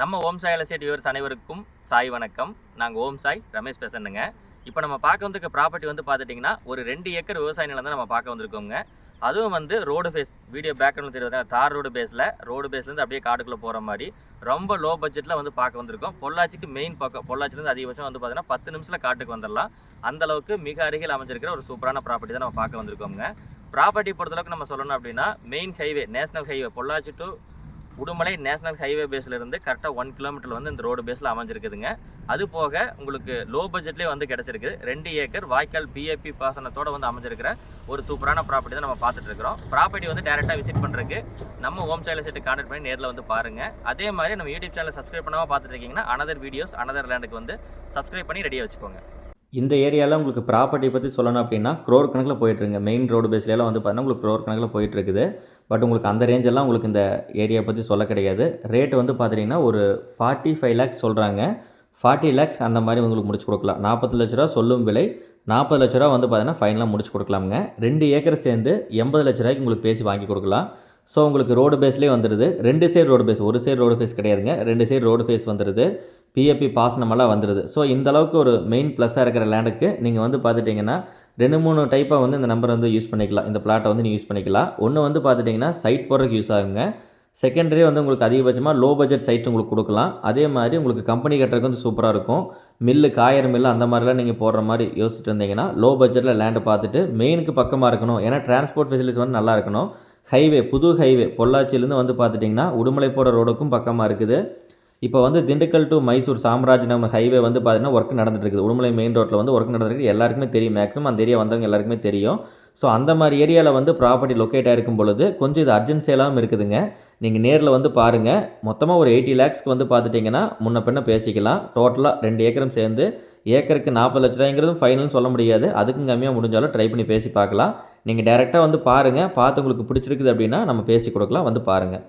நம்ம ஓம் சாய் எலசேட் வியூவர்ஸ் அனைவருக்கும் சாய் வணக்கம். நாங்கள் ஓம் சாய் ரமேஷ் பேசணுங்க இப்போ நம்ம பார்க்க வந்திருக்க ப்ராப்பர்ட்டி வந்து பார்த்துட்டிங்கன்னா ஒரு ரெண்டு ஏக்கர் விவசாய நிலம் தான் நம்ம பார்க்க வந்திருக்கோங்க. அதுவும் வந்து ரோடு ஃபேஸ் வீடியோ பேக்ரவுண்ட் தெரியுது தார் ரோடு பேஸில் ரோடு பேஸ்லேருந்து அப்படியே காடுக்குள்ளே போகிற மாதிரி ரொம்ப லோ பட்ஜெட்டில் வந்து பார்க்க வந்திருக்கோம். பொள்ளாச்சிக்கு மெயின் பக்கம் பொள்ளாச்சிலேருந்து அதிகபட்சம் வந்து பார்த்தீங்கன்னா பத்து நிமிஷத்தில் காட்டுக்கு வந்துடலாம். அந்த அளவுக்கு மிக அருகில் அமைஞ்சிருக்கிற ஒரு சூப்பரான ப்ராப்பர்ட்டி தான் நம்ம பார்க்க வந்திருக்கோங்க. ப்ராப்பர்ட்டி பொறுத்தளவுக்கு நம்ம சொல்லணும் அப்படின்னா main highway national highway Pollachi to Udumalai national highway பேஸ்ல இருந்து கரெக்டாக ஒன் கிலோமீட்டர் வந்து இந்த ரோடு பேஸில் அமைஞ்சிருக்குதுங்க. அது போக உங்களுக்கு லோ பட்ஜெட்லேயே வந்து கிடச்சிருக்கு. ரெண்டு ஏக்கர் வாய்க்கால் பிஏபி பாசனத்தோட வந்து அமைஞ்சிருக்கிற ஒரு சூப்பரான ப்ராப்பர்ட்டி தான் நம்ம பார்த்துட்டு இருக்கிறோம். ப்ராப்பர்ட்டி வந்து டேரெக்டாக விசிட் பண்ணுறதுக்கு நம்ம ஹோம் சைடில் செட்டு காண்டக்ட் பண்ணி நேரில் வந்து பாருங்கள் அதே மாதிரி நம்ம யூடியூப் சேனல் சப்ஸ்கிரைப் பண்ணாமல் பார்த்துட்டு இருக்கீங்கன்னா அனதர் வீடியோஸ் அனதர் லேண்டுக்கு வந்து சப்ஸ்கிரைப் பண்ணி ரெடியாக வச்சுக்கோங்க. இந்த ஏரியாவில் உங்களுக்கு ப்ராப்பர்ட்டி பற்றி சொல்லணும் அப்படின்னா க்ரோர் கணக்கில் போயிட்டுருங்க. மெயின் ரோடு பேஸ்லாம் வந்து பார்த்தீங்கன்னா உங்களுக்கு க்ரோர் கணக்கில் போயிட்டு இருக்குது பட் உங்களுக்கு அந்த ரேஞ்செல்லாம் உங்களுக்கு இந்த ஏரியா பற்றி சொல்ல கிடையாது. ரேட் வந்து பார்த்தீங்கன்னா ஒரு ஃபார்ட்டி ஃபைவ் லேக்ஸ் சொல்கிறாங்க ஃபார்ட்டி லேக்ஸ் அந்த மாதிரி உங்களுக்கு முடிச்சு கொடுக்கலாம். நாற்பது லட்ச ரூபா சொல்லும் விலை நாற்பது லட்ச ரூபா வந்து பார்த்தீங்கன்னா ஃபைனலாக முடிச்சு கொடுக்கலாமுங்க. ரெண்டு ஏக்கர் சேர்ந்து எண்பது லட்ச ரூபாய்க்கு உங்களுக்கு பேசி வாங்கி கொடுக்கலாம். ஸோ உங்களுக்கு ரோடு பேஸ்லேயே வந்துடுது ரெண்டு சைடு ரோடு பேஸ் ஒரு சைடு ரோடு ஃபேஸ் கிடையாதுங்க. ரெண்டு சைடு ரோடு ஃபேஸ் வந்துடுது பிஎப்பி பாசனமெல்லாம் வந்துடுது ஸோ இந்த அளவுக்கு ஒரு மெயின் ப்ளஸ்ஸாக இருக்கிற லேண்டுக்கு நீங்கள் வந்து பார்த்துட்டிங்கன்னா ரெண்டு மூணு டைப்பாக வந்து இந்த நம்பர் வந்து யூஸ் பண்ணிக்கலாம். இந்த பிளாட்டை வந்து நீங்கள் யூஸ் பண்ணிக்கலாம். ஒன்று வந்து பார்த்துட்டிங்கன்னா சைட் போடுறதுக்கு யூஸ் ஆகுங்க. செகண்டரி வந்து உங்களுக்கு அதிகபட்சமாக லோ பட்ஜெட் சைட் உங்களுக்கு கொடுக்கலாம். அதே மாதிரி உங்களுக்கு கம்பெனி கட்டுறதுக்கு வந்து சூப்பராக இருக்கும். மில்லு காயர் மில்லு அந்த மாதிரிலாம் நீங்கள் போடுற மாதிரி யோசிச்சுட்டு இருந்தீங்கன்னா லோ பட்ஜெட்டில் லேண்டு பார்த்துட்டு மெயினுக்கு பக்கமாக இருக்கணும். ஏன்னா டிரான்ஸ்போர்ட் ஃபெசிலிட்டி வந்து நல்லா இருக்கணும். ஹைவே புது ஹைவே பொள்ளாச்சியிலேருந்து வந்து பார்த்துட்டிங்கன்னா உடுமலை ரோடுக்கும் பக்கமாக இருக்குது. இப்போ வந்து திண்டுக்கல் டு மைசூர் சாம்ராஜ்நகர் ஹைவே வந்து பார்த்தீங்கன்னா ஒர்க் நடந்துட்டு இருக்குது உடுமலை மெயின் ரோட்டில் வந்து ஒர்க் நடந்துருக்கு எல்லாருக்குமே தெரியும். மேக்ஸிமம் அந்த ஏரியா வந்தவங்க எல்லாருக்குமே தெரியும். ஸோ அந்த மாதிரி ஏரியாவில் வந்து ப்ராப்பர்ட்டி லொக்கேட் ஆகிருக்கும் பொழுது கொஞ்சம் இது அர்ஜென்சியெல்லாம் இருக்குதுங்க. நீங்கள் நேரில் வந்து பாருங்கள் மொத்தமாக ஒரு எயிட்டி லேக்ஸ்க்கு வந்து பார்த்துட்டிங்கன்னா முன்ன பின்ன பேசிக்கலாம். டோட்டலாக ரெண்டு ஏக்கரும் சேர்ந்து ஏக்கருக்கு நாற்பது லட்ச ரூபாய்ங்கிறதும் ஃபைனல்னு சொல்ல முடியாது. அதுக்கும் கம்மியாக முடிஞ்சாலும் ட்ரை பண்ணி பேசி பார்க்கலாம். நீங்கள் டேரெக்டாக வந்து பாருங்கள் பார்த்து உங்களுக்கு பிடிச்சிருக்குது அப்படின்னா நம்ம பேசி கொடுக்கலாம். வந்து பாருங்கள்